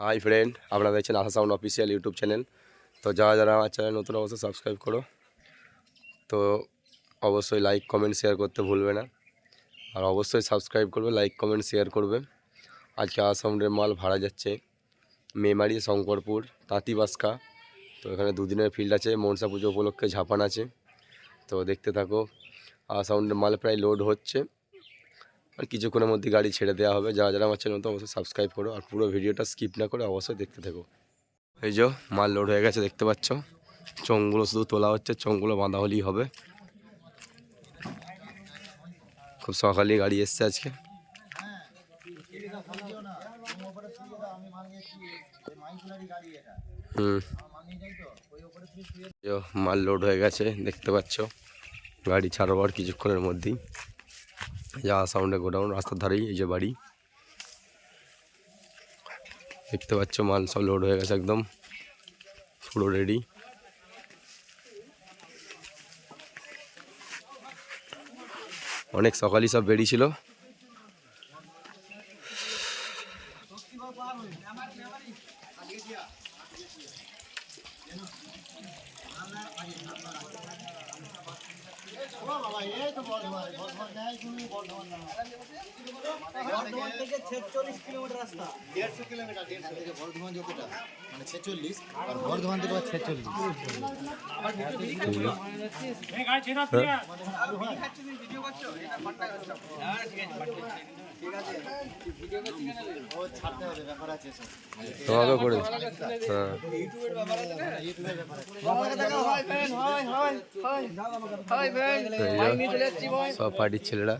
High friend আপনারা দেখছেন Asha sound official YouTube channel তো যারা যারা আমার চ্যানেল নতুন অবশ্যই সাবস্ক্রাইব করো। তো অবশ্যই লাইক কমেন্ট শেয়ার করতে ভুলবে না। আর অবশ্যই সাবস্ক্রাইব করবে লাইক কমেন্ট শেয়ার করবে। আজকে আসাউন্ডের মাল ভাড়া যাচ্ছে মেমারি শঙ্করপুর, তাঁতিবাসকা। তো এখানে দুদিনের ফিল্ড আছে, মনসা পুজো উপলক্ষে ঝাপান আছে। তো দেখতে থাকো আসাউন্ডের মাল প্রায় লোড হচ্ছে। আর কিছুক্ষণের মধ্যে গাড়ি ছেড়ে দেওয়া হবে। যারা যারা আমার চ্যানেল অবশ্যই সাবস্ক্রাইব করো আর পুরো ভিডিওটা স্কিপ না করে অবশ্যই দেখতে থাকো। এই যে, মাল লোড হয়ে গেছে, দেখতে পাচ্ছ? চোঙগুলো শুধু তোলা হচ্ছে, চোঙগুলো বাঁধা হলেই হবে। খুব সকালেই গাড়ি এসছে আজকে। মাল লোড হয়ে গেছে, দেখতে পাচ্ছ? গাড়ি ছাড়বার কিছুক্ষণের মধ্যেই। যা সাউন্ডে গোডাউন, রাস্তার ধারেই এই যে বাড়ি। দেখতে পাচ্ছ, মাল সব লোড হয়ে গেছে একদম। পুরো রেডি অনেক সকালই সব বেরিয়েছিল বর্ধমান থেকে ছেচল্লিশ কিলোমিটার রাস্তা দেড়শো কিলোমিটার দেড়শো থেকে বর্ধমান যতটা মানে ছেচল্লিশ আর বর্ধমান থেকে ছেচল্লিশ তোমাকে করে হ্যাঁ। সব পার্টির ছেলেরা।